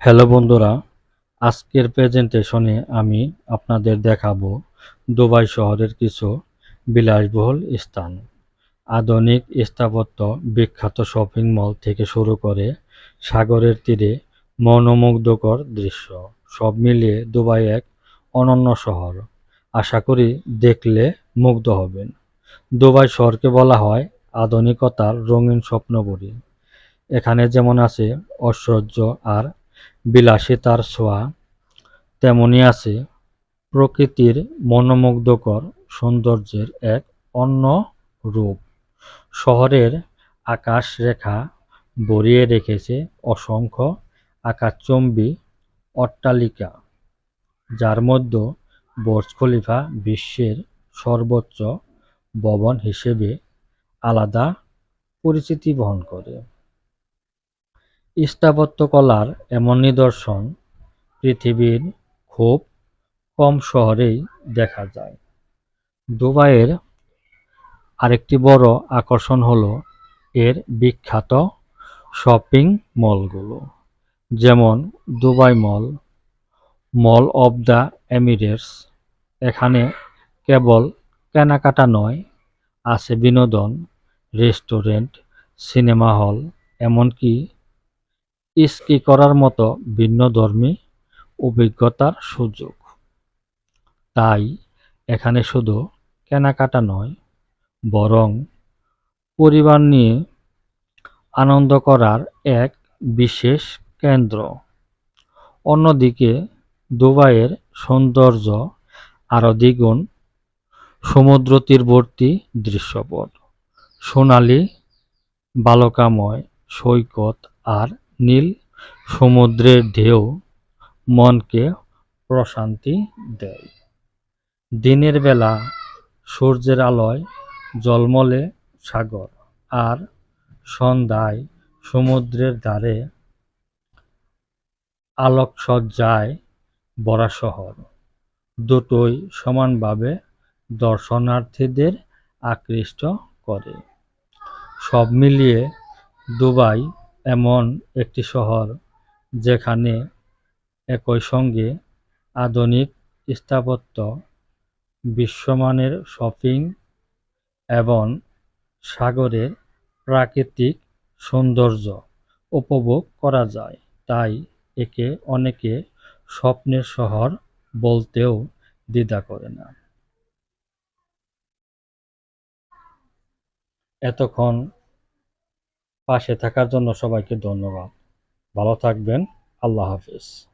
Hello বন্ধুরা, আজকের প্রেজেন্টেশনে আমি আপনাদের দেখাবো দুবাই শহরের কিছু বিলাসবহুল স্থান। আধুনিক স্থাপত্য বিখ্যাত শপিং মল থেকে শুরু করে সাগরের তীরে মনোমুগ্ধকর দৃশ্য, সব মিলিয়ে দুবাই এক অনন্য শহর। আশা করি দেখলে মুগ্ধ হবেন। দুবাই শহরকে বলা হয় আধুনিকতার রঙিন স্বপ্নপুরী এখানে যেমন আছে ঐশ্বর্য আর বিলাসিতার ছোঁয়া তেমনি আছে প্রকৃতির মনোমুগ্ধকর সৌন্দর্যের এক অন্য রূপ। শহরের আকাশ রেখা ভরিয়ে রেখেছে অসংখ্য আকাশচম্বী অট্টালিকা, যার মধ্যে বুর্জ খলিফা বিশ্বের সর্বোচ্চ ভবন হিসেবে আলাদা পরিচিতি বহন করে। স্থাপত্যকলার এমন নিদর্শন পৃথিবীর খুব কম শহরেই দেখা যায়। দুবাইয়ের আরেকটি বড় আকর্ষণ হলো এর বিখ্যাত শপিং মলগুলো, যেমন Dubai mall mall of the Emirates. এখানে কেবল কেনাকাটা নয়, আছে বিনোদন, রেস্টুরেন্ট, সিনেমা হল, এমনকি স্কি করার মতো ভিন্নধর্মী অভিজ্ঞতার সুযোগ। তাই এখানে শুধু কেনাকাটা নয়, বরং পরিবার নিয়ে আনন্দ করার এক বিশেষ কেন্দ্র। অন্যদিকে দুবাইয়ের সৌন্দর্য আরও দ্বিগুণ সমুদ্র তীরবর্তী দৃশ্যপট। সোনালি বালকাময় সৈকত আর নীল সমুদ্রের ঢেউ মনকে প্রশান্তি দেয়। দিনের বেলা সূর্যের আলোয় জলমলে সাগর আর সন্ধ্যায় সমুদ্রের ধারে আলোকসজ্জায় ভরা শহর। দুটোই সমানভাবে দর্শনার্থীদের আকৃষ্ট করে। সব মিলিয়ে দুবাই এমন একটি শহর যেখানে একই সঙ্গে আধুনিক স্থাপত্য, বিশ্বমানের শপিং এবং সাগরের প্রাকৃতিক সৌন্দর্য উপভোগ করা যায়। তাই একে অনেকে স্বপ্নের শহর বলতেও দ্বিধা করে না। এতক্ষণ পাশে থাকার জন্য সবাইকে ধন্যবাদ। ভালো থাকবেন। আল্লাহ হাফিজ।